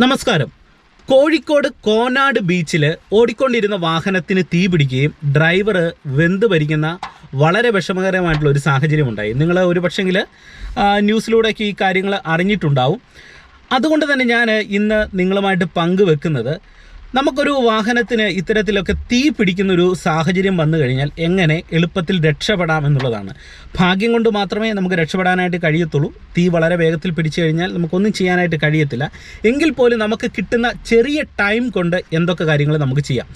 നമസ്കാരം. കോഴിക്കോട് കോനാട് ബീച്ചിൽ ഓടിക്കൊണ്ടിരുന്ന വാഹനത്തിന് തീ പിടിക്കുകയും ഡ്രൈവർ വെന്ത് ഭരിക്കുന്ന വളരെ വിഷമകരമായിട്ടുള്ള ഒരു സാഹചര്യം ഉണ്ടായി നിങ്ങൾ ഒരു പക്ഷെങ്കിൽ ന്യൂസിലൂടെയൊക്കെ ഈ കാര്യങ്ങൾ അറിഞ്ഞിട്ടുണ്ടാവും. അതുകൊണ്ട് തന്നെ ഞാൻ ഇന്ന് നിങ്ങളുമായിട്ട് പങ്കുവെക്കുന്നത് നമുക്കൊരു വാഹനത്തിന് ഇത്തരത്തിലൊക്കെ തീ പിടിക്കുന്ന ഒരു സാഹചര്യം വന്നു കഴിഞ്ഞാൽ എങ്ങനെ എളുപ്പത്തിൽ രക്ഷപ്പെടാം എന്നുള്ളതാണ്. ഭാഗ്യം കൊണ്ട് മാത്രമേ നമുക്ക് രക്ഷപ്പെടാനായിട്ട് കഴിയത്തുള്ളൂ. തീ വളരെ വേഗത്തിൽ പിടിച്ചു കഴിഞ്ഞാൽ നമുക്കൊന്നും ചെയ്യാനായിട്ട് കഴിയത്തില്ല. എങ്കിൽ പോലും നമുക്ക് കിട്ടുന്ന ചെറിയ ടൈം കൊണ്ട് എന്തൊക്കെ കാര്യങ്ങൾ നമുക്ക് ചെയ്യാം.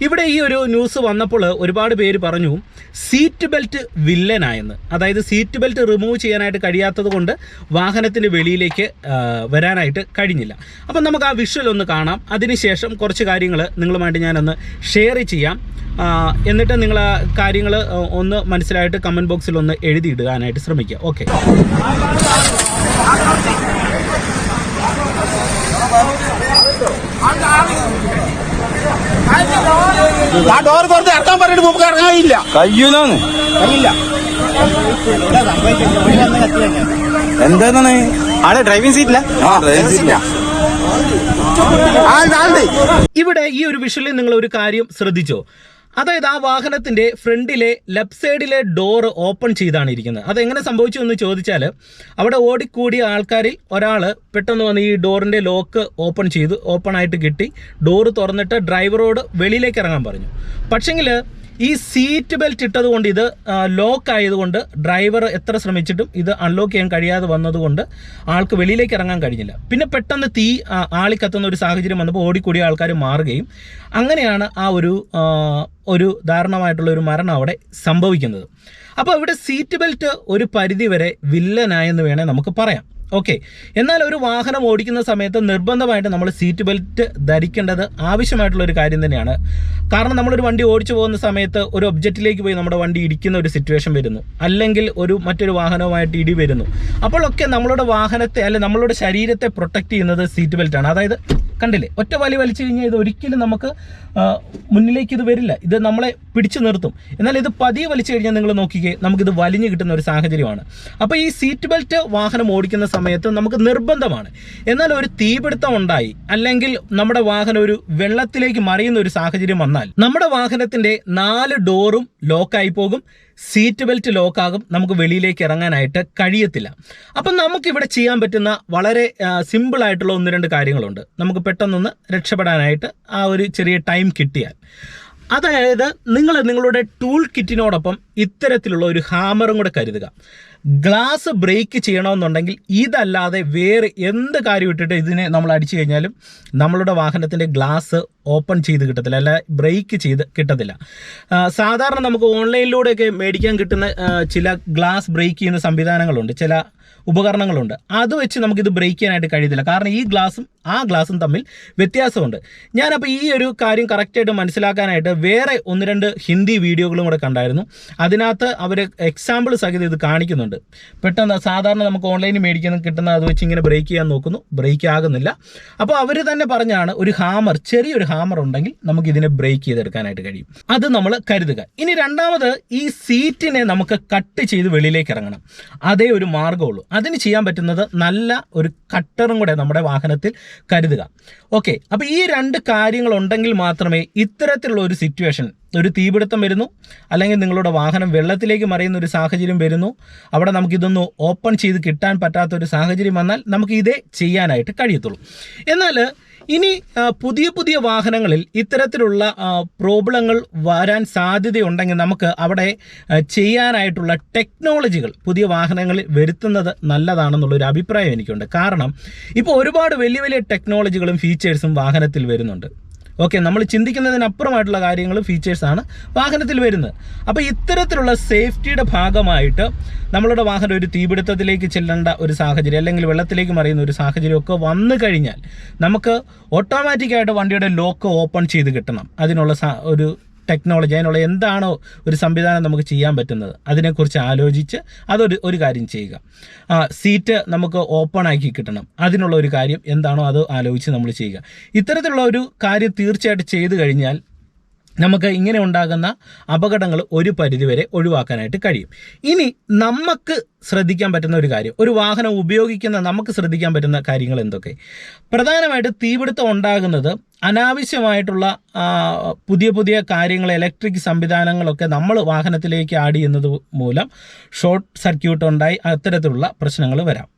ഇവിടെ ഈ ഒരു ന്യൂസ് വന്നപ്പോൾ ഒരുപാട് പേര് പറഞ്ഞു സീറ്റ് ബെൽറ്റ് വില്ലനായെന്ന്. അതായത് സീറ്റ് ബെൽറ്റ് റിമൂവ് ചെയ്യാനായിട്ട് കഴിയാത്തത് കൊണ്ട് വാഹനത്തിന്റെ വെളിയിലേക്ക് വരാനായിട്ട് കഴിഞ്ഞില്ല. അപ്പം നമുക്ക് ആ വിഷ്വൽ ഒന്ന് കാണാം. അതിനുശേഷം കുറച്ച് കാര്യങ്ങൾ നിങ്ങളുമായിട്ട് ഞാനൊന്ന് ഷെയർ ചെയ്യാം. എന്നിട്ട് നിങ്ങൾ ആ കാര്യങ്ങൾ ഒന്ന് മനസ്സിലായിട്ട് കമന്റ് ബോക്സിൽ ഒന്ന് എഴുതിയിടാനായിട്ട് ശ്രമിക്കുക. ഓക്കെ ആ ഡോർ തുറന്ന് ഇറക്കാൻ പറഞ്ഞിട്ട് മുമ്പ് ഇറങ്ങാനില്ല കയ്യൂലാണ് കഴിയില്ല. എന്താണ് ആടെ ഡ്രൈവിംഗ് സീറ്റില്ല ആ ഡ്രൈവിംഗ് സീറ്റില്ല ഇവിടെ ഈ ഒരു വിഷ്വലിൽ നിങ്ങൾ ഒരു കാര്യം ശ്രദ്ധിച്ചോ? അതായത് ആ വാഹനത്തിന്റെ ഫ്രണ്ടിലെ ലെഫ്റ്റ് സൈഡിലെ ഡോർ ഓപ്പൺ ചെയ്താണ് ഇരിക്കുന്നത്. അതെങ്ങനെ സംഭവിച്ചു എന്ന് ചോദിച്ചാൽ അവിടെ ഓടിക്കൂടിയ ആൾക്കാരിൽ ഒരാൾ പെട്ടെന്ന് വന്ന് ഈ ഡോറിന്റെ ലോക്ക് ഓപ്പൺ ചെയ്തു ഓപ്പൺ ആയിട്ട് കിട്ടി. ഡോറ് തുറന്നിട്ട് ഡ്രൈവറോട് വെളിയിലേക്ക് ഇറങ്ങാൻ പറഞ്ഞു. പക്ഷെങ്കിൽ ഈ സീറ്റ് ബെൽറ്റ് ഇട്ടതുകൊണ്ട് ഇത് ലോക്ക് ആയതുകൊണ്ട് ഡ്രൈവർ എത്ര ശ്രമിച്ചിട്ടും ഇത് അൺലോക്ക് ചെയ്യാൻ കഴിയാതെ വന്നതുകൊണ്ട് ആൾക്ക് വെളിയിലേക്ക് ഇറങ്ങാൻ കഴിഞ്ഞില്ല. പിന്നെ പെട്ടെന്ന് തീ ആളിക്കത്തുന്ന ഒരു സാഹചര്യം വന്നപ്പോൾ ഓടിക്കൂടിയ ആൾക്കാർ മാറുകയും അങ്ങനെയാണ് ആ ഒരു ഒരു ദാരുണമായിട്ടുള്ള ഒരു മരണം അവിടെ സംഭവിക്കുന്നത്. അപ്പോൾ ഇവിടെ സീറ്റ് ബെൽറ്റ് ഒരു പരിധി വരെ വില്ലനായെന്ന് വേണേൽ നമുക്ക് പറയാം. ഓക്കെ എന്നാൽ ഒരു വാഹനം ഓടിക്കുന്ന സമയത്ത് നിർബന്ധമായിട്ട് നമ്മൾ സീറ്റ് ബെൽറ്റ് ധരിക്കേണ്ടത് ആവശ്യമായിട്ടുള്ള ഒരു കാര്യം തന്നെയാണ്. കാരണം നമ്മളൊരു വണ്ടി ഓടിച്ചു പോകുന്ന സമയത്ത് ഒരു ഒബ്ജക്റ്റിലേക്ക് പോയി നമ്മുടെ വണ്ടി ഇടിക്കുന്ന ഒരു സിറ്റുവേഷൻ വരുന്നു. അല്ലെങ്കിൽ ഒരു മറ്റൊരു വാഹനവുമായിട്ട് ഇടി വരുന്നു. അപ്പോഴൊക്കെ നമ്മളുടെ വാഹനത്തെ അല്ലെങ്കിൽ നമ്മളുടെ ശരീരത്തെ പ്രൊട്ടക്റ്റ് ചെയ്യുന്നത് സീറ്റ് ബെൽറ്റാണ് അതായത് കണ്ടില്ലേ? ഒറ്റ വലി വലിച്ചു കഴിഞ്ഞാൽ ഇത് ഒരിക്കലും നമുക്ക് മുന്നിലേക്ക് ഇത് വരില്ല. ഇത് നമ്മളെ പിടിച്ചു നിർത്തും. എന്നാൽ ഇത് പതിയെ വലിച്ചു കഴിഞ്ഞാൽ നിങ്ങൾ നോക്കിക്കേ നമുക്കിത് വലിഞ്ഞു കിട്ടുന്ന ഒരു സാഹചര്യമാണ്. അപ്പോൾ ഈ സീറ്റ് ബെൽറ്റ് വാഹനം ഓടിക്കുന്ന സമയത്ത് നമുക്ക് നിർബന്ധമാണ്. എന്നാൽ ഒരു തീപിടുത്തം ഉണ്ടായി അല്ലെങ്കിൽ നമ്മുടെ വാഹനം ഒരു വെള്ളത്തിലേക്ക് മറിയുന്ന ഒരു സാഹചര്യം വന്നാൽ നമ്മുടെ വാഹനത്തിന്റെ നാല് ഡോറും ലോക്കായി പോകും. സീറ്റ് ബെൽറ്റ് ലോക്കാകും നമുക്ക് വെളിയിലേക്ക് ഇറങ്ങാനായിട്ട് കഴിയത്തില്ല. അപ്പം നമുക്കിവിടെ ചെയ്യാൻ പറ്റുന്ന വളരെ സിമ്പിളായിട്ടുള്ള ഒന്ന് രണ്ട് കാര്യങ്ങളുണ്ട്. നമുക്ക് പെട്ടെന്നൊന്ന് രക്ഷപ്പെടാനായിട്ട് ആ ഒരു ചെറിയ ടൈം കിട്ടിയാൽ. അതായത് നിങ്ങൾ നിങ്ങളുടെ ടൂൾ കിറ്റിനോടൊപ്പം ഇത്തരത്തിലുള്ള ഒരു ഹാമറും കൂടെ കരുതുക. ഗ്ലാസ് ബ്രേക്ക് ചെയ്യണമെന്നുണ്ടെങ്കിൽ ഇതല്ലാതെ വേറെ എന്ത് കാര്യം ഇട്ടിട്ട് ഇതിനെ നമ്മൾ അടിച്ചു കഴിഞ്ഞാലും നമ്മളുടെ വാഹനത്തിന്റെ ഗ്ലാസ് ഓപ്പൺ ചെയ്ത് കിട്ടത്തില്ല അല്ല ബ്രേക്ക് ചെയ്ത് കിട്ടത്തില്ല. സാധാരണ നമുക്ക് ഓൺലൈനിലൂടെയൊക്കെ മേടിക്കാൻ കിട്ടുന്ന ചില ഗ്ലാസ് ബ്രേക്ക് ചെയ്യുന്ന സംവിധാനങ്ങളുണ്ട് ചില ഉപകരണങ്ങളുണ്ട്. അത് വെച്ച് നമുക്കിത് ബ്രേക്ക് ചെയ്യാനായിട്ട് കഴിയത്തില്ല. കാരണം ഈ ഗ്ലാസും ആ ഗ്ലാസും തമ്മിൽ വ്യത്യാസമുണ്ട്. ഞാനപ്പോൾ ഈ ഒരു കാര്യം കറക്റ്റായിട്ട് മനസ്സിലാക്കാനായിട്ട് വേറെ ഒന്ന് രണ്ട് ഹിന്ദി വീഡിയോകളും കൂടെ കണ്ടായിരുന്നു. അതിനകത്ത് അവർ എക്സാമ്പിൾ സഹിതം ഇത് കാണിക്കുന്നുണ്ട്. പെട്ടെന്ന് സാധാരണ നമുക്ക് ഓൺലൈനിൽ മേടിക്കുന്ന കിട്ടുന്ന അത് വെച്ച് ഇങ്ങനെ ബ്രേക്ക് ചെയ്യാൻ നോക്കുന്നു. ബ്രേക്ക് ആകുന്നില്ല. അപ്പോൾ അവർ തന്നെ പറഞ്ഞാണ് ഒരു ഹാമർ ചെറിയൊരു ഹാമർ ഉണ്ടെങ്കിൽ നമുക്ക് ഇതിനെ ബ്രേക്ക് ചെയ്തെടുക്കാനായിട്ട് കഴിയും. അത് നമ്മൾ കരുതുക. ഇനി രണ്ടാമത് ഈ സീറ്റിനെ നമുക്ക് കട്ട് ചെയ്ത് വെളിയിലേക്ക് ഇറങ്ങണം. അതേ ഒരു മാർഗമുള്ളൂ അതിന് ചെയ്യാൻ പറ്റുന്നത് നല്ല ഒരു കട്ടറും കൂടെ നമ്മുടെ വാഹനത്തിൽ കരുതുക. ഓക്കെ അപ്പോൾ ഈ രണ്ട് കാര്യങ്ങളുണ്ടെങ്കിൽ മാത്രമേ ഇത്തരത്തിലുള്ള ഒരു സിറ്റുവേഷൻ ഒരു തീപിടുത്തം വരുന്നു. അല്ലെങ്കിൽ നിങ്ങളുടെ വാഹനം വെള്ളത്തിലേക്ക് മറിയുന്ന ഒരു സാഹചര്യം വരുന്നു. അവിടെ നമുക്കിതൊന്ന് ഓപ്പൺ ചെയ്ത് കിട്ടാൻ പറ്റാത്ത ഒരു സാഹചര്യം വന്നാൽ നമുക്ക് ഇതേ ചെയ്യാനായിട്ട് കഴിയത്തുള്ളൂ. എന്നാൽ ഇനി പുതിയ പുതിയ വാഹനങ്ങളിൽ ഇത്തരത്തിലുള്ള പ്രോബ്ലങ്ങൾ വരാൻ സാധ്യതയുണ്ടെങ്കിൽ നമുക്ക് അവിടെ ചെയ്യാനായിട്ടുള്ള ടെക്നോളജികൾ പുതിയ വാഹനങ്ങളിൽ വരുത്തുന്നത് നല്ലതാണെന്നുള്ളൊരു അഭിപ്രായം എനിക്കുണ്ട്. കാരണം ഇപ്പോൾ ഒരുപാട് വലിയ വലിയ ടെക്നോളജികളും ഫീച്ചേഴ്സും വാഹനത്തിൽ വരുന്നുണ്ട്. ഓക്കെ നമ്മൾ ചിന്തിക്കുന്നതിനപ്പുറമായിട്ടുള്ള കാര്യങ്ങൾ ഫീച്ചേഴ്സാണ് വാഹനത്തിൽ വരുന്നത്. അപ്പോൾ ഇത്തരത്തിലുള്ള സേഫ്റ്റിയുടെ ഭാഗമായിട്ട് നമ്മളുടെ വാഹനം ഒരു തീപിടുത്തത്തിലേക്ക് ചെല്ലേണ്ട ഒരു സാഹചര്യം അല്ലെങ്കിൽ വെള്ളത്തിലേക്ക് മറിയുന്ന ഒരു സാഹചര്യമൊക്കെ വന്നു കഴിഞ്ഞാൽ നമുക്ക് ഓട്ടോമാറ്റിക്കായിട്ട് വണ്ടിയുടെ ലോക്ക് ഓപ്പൺ ചെയ്ത് കിട്ടണം. അതിനുള്ള ഒരു ടെക്നോളജി അതിനുള്ള എന്താണോ ഒരു സംവിധാനം നമുക്ക് ചെയ്യാൻ പറ്റുന്നത്. അതിനെക്കുറിച്ച് ആലോചിച്ച് അതൊരു ഒരു കാര്യം ചെയ്യുക. സീറ്റ് നമുക്ക് ഓപ്പൺ ആക്കി കിട്ടണം. അതിനുള്ള ഒരു കാര്യം എന്താണോ അത് ആലോചിച്ച് നമ്മൾ ചെയ്യുക. ഇത്തരത്തിലുള്ള ഒരു കാര്യം തീർച്ചയായിട്ടും ചെയ്തു കഴിഞ്ഞാൽ നമുക്ക് ഇങ്ങനെ ഉണ്ടാകുന്ന അപകടങ്ങൾ ഒരു പരിധിവരെ ഒഴിവാക്കാനായിട്ട് കഴിയും. ഇനി നമുക്ക് ശ്രദ്ധിക്കാൻ പറ്റുന്ന ഒരു കാര്യം ഒരു വാഹനം ഉപയോഗിക്കുന്ന നമുക്ക് ശ്രദ്ധിക്കാൻ പറ്റുന്ന കാര്യങ്ങൾ എന്തൊക്കെ? പ്രധാനമായിട്ട് തീപിടുത്തം ഉണ്ടാകുന്നത് അനാവശ്യമായിട്ടുള്ള പുതിയ പുതിയ കാര്യങ്ങൾ ഇലക്ട്രിക് സംവിധാനങ്ങളൊക്കെ നമ്മൾ വാഹനത്തിലേക്ക് ആഡ് ചെയ്യുന്നത് മൂലം ഷോർട്ട് സർക്യൂട്ട് ഉണ്ടായി അത്തരത്തിലുള്ള പ്രശ്നങ്ങൾ വരാം.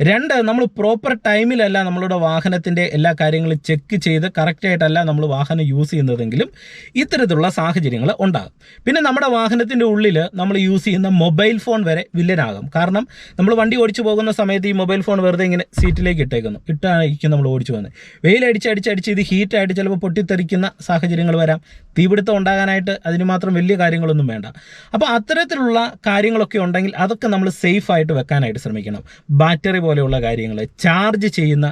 രണ്ട് നമ്മൾ പ്രോപ്പർ ടൈമിലല്ല നമ്മളുടെ വാഹനത്തിന്റെ എല്ലാ കാര്യങ്ങളും ചെക്ക് ചെയ്ത് കറക്റ്റായിട്ടല്ല നമ്മൾ വാഹനം യൂസ് ചെയ്യുന്നതെങ്കിലും ഇത്തരത്തിലുള്ള സാഹചര്യങ്ങൾ ഉണ്ടാകും. പിന്നെ നമ്മുടെ വാഹനത്തിന്റെ ഉള്ളിൽ നമ്മൾ യൂസ് ചെയ്യുന്ന മൊബൈൽ ഫോൺ വരെ വില്ലനാകും. കാരണം നമ്മൾ വണ്ടി ഓടിച്ചു പോകുന്ന സമയത്ത് ഈ മൊബൈൽ ഫോൺ വെറുതെ ഇങ്ങനെ സീറ്റിലേക്ക് ഇട്ടേക്കുന്നു. ഇട്ടായിരിക്കും നമ്മൾ ഓടിച്ചു പോകുന്നത്. വെയിലടിച്ച് അടിച്ചടിച്ച് ഇത് ഹീറ്റായിട്ട് ചിലപ്പോൾ പൊട്ടിത്തെറിക്കുന്ന സാഹചര്യങ്ങൾ വരാം. തീപിടുത്തം ഉണ്ടാകാനായിട്ട് അതിന് മാത്രം വലിയ കാര്യങ്ങളൊന്നും വേണ്ട. അപ്പോൾ അത്തരത്തിലുള്ള കാര്യങ്ങളൊക്കെ ഉണ്ടെങ്കിൽ അതൊക്കെ നമ്മൾ സേഫായിട്ട് വെക്കാനായിട്ട് ശ്രമിക്കണം. ബാറ്ററി പോലെയുള്ള കാര്യങ്ങൾ ചാർജ് ചെയ്യുന്ന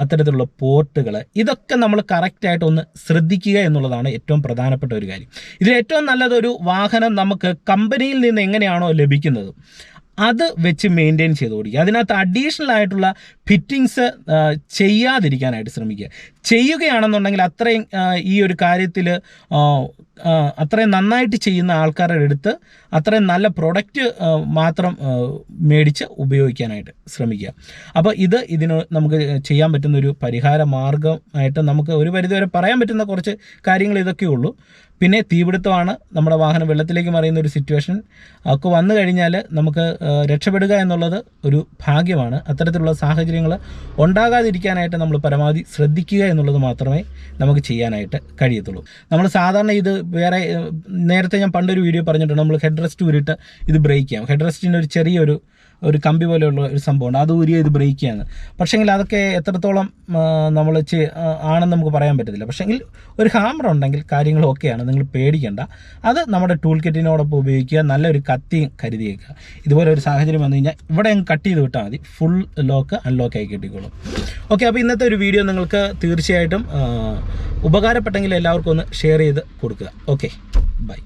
അത്തരത്തിലുള്ള പോർട്ടുകൾ ഇതൊക്കെ നമ്മൾ കറക്റ്റായിട്ട് ഒന്ന് ശ്രദ്ധിക്കുക എന്നുള്ളതാണ് ഏറ്റവും പ്രധാനപ്പെട്ട ഒരു കാര്യം. ഇതിൽ ഏറ്റവും നല്ലതൊരു വാഹനം നമുക്ക് കമ്പനിയിൽ നിന്ന് എങ്ങനെയാണോ ലഭിക്കുന്നത്? അത് വെച്ച് മെയിന്റെയിൻ ചെയ്ത് ഓടിക്കുക അതിനകത്ത് അഡീഷണൽ ആയിട്ടുള്ള ഫിറ്റിങ്സ് ചെയ്യാതിരിക്കാനായിട്ട് ശ്രമിക്കുക. ചെയ്യുകയാണെന്നുണ്ടെങ്കിൽ അത്രയും ഈ ഒരു കാര്യത്തിൽ അത്രയും നന്നായിട്ട് ചെയ്യുന്ന ആൾക്കാരുടെ അടുത്ത് അത്രയും നല്ല പ്രൊഡക്റ്റ് മാത്രം മേടിച്ച് ഉപയോഗിക്കാനായിട്ട് ശ്രമിക്കുക. അപ്പോൾ ഇത് ഇതിന് നമുക്ക് ചെയ്യാൻ പറ്റുന്ന ഒരു പരിഹാര മാർഗമായിട്ട് നമുക്ക് ഒരു പരിധിവരെ പറയാൻ പറ്റുന്ന കുറച്ച് കാര്യങ്ങൾ ഇതൊക്കെ ഉള്ളൂ. പിന്നെ തീപിടുത്തമാണ് നമ്മുടെ വാഹനം വെള്ളത്തിലേക്ക് മറിയുന്ന ഒരു സിറ്റുവേഷൻ ഒക്കെ വന്നു കഴിഞ്ഞാൽ നമുക്ക് രക്ഷപ്പെടുക എന്നുള്ളത് ഒരു ഭാഗ്യമാണ്. അത്തരത്തിലുള്ള സാഹചര്യങ്ങൾ ഉണ്ടാകാതിരിക്കാനായിട്ട് നമ്മൾ പരമാവധി ശ്രദ്ധിക്കുക എന്നുള്ളത് മാത്രമേ നമുക്ക് ചെയ്യാനായിട്ട് കഴിയത്തുള്ളൂ. നമ്മൾ സാധാരണ ഇത് വേറെ നേരത്തെ ഞാൻ പണ്ടൊരു വീഡിയോ പറഞ്ഞിട്ടുണ്ട്. നമ്മൾ ഹെഡ് റെസ്റ്റ് ഊരിയിട്ട് ഇത് ബ്രേക്ക് ചെയ്യാം. ഹെഡ് റെസ്റ്റിന്റെ ഒരു ചെറിയൊരു ഒരു കമ്പി പോലെയുള്ള ഒരു സംഭവമുണ്ട്. അത് ഊരിയ ഇത് ബ്രേക്ക് ചെയ്യാന്ന് പക്ഷേങ്കിൽ അതൊക്കെ എത്രത്തോളം നമ്മൾ ആണെന്ന് നമുക്ക് പറയാൻ പറ്റത്തില്ല. പക്ഷേങ്കിൽ ഒരു ഹാമർ ഉണ്ടെങ്കിൽ കാര്യങ്ങൾ ഓക്കെയാണ് നിങ്ങൾ പേടിക്കേണ്ട. അത് നമ്മുടെ ടൂൾ കിറ്റിനോടൊപ്പം ഉപയോഗിക്കുക. നല്ലൊരു കത്തിയും കരുതിയേക്കുക ഇതുപോലെ ഒരു സാഹചര്യം വന്നു കഴിഞ്ഞാൽ ഇവിടെ കട്ട് ചെയ്ത് വിട്ടാൽ മതി. ഫുൾ ലോക്ക് അൺലോക്ക് ആയി കിട്ടിക്കോളും. ഓക്കെ അപ്പോൾ ഇന്നത്തെ ഒരു വീഡിയോ നിങ്ങൾക്ക് തീർച്ചയായിട്ടും ഉപകാരപ്പെട്ടെങ്കിൽ എല്ലാവർക്കും ഒന്ന് ഷെയർ ചെയ്ത് കൊടുക്കുക. Okay bye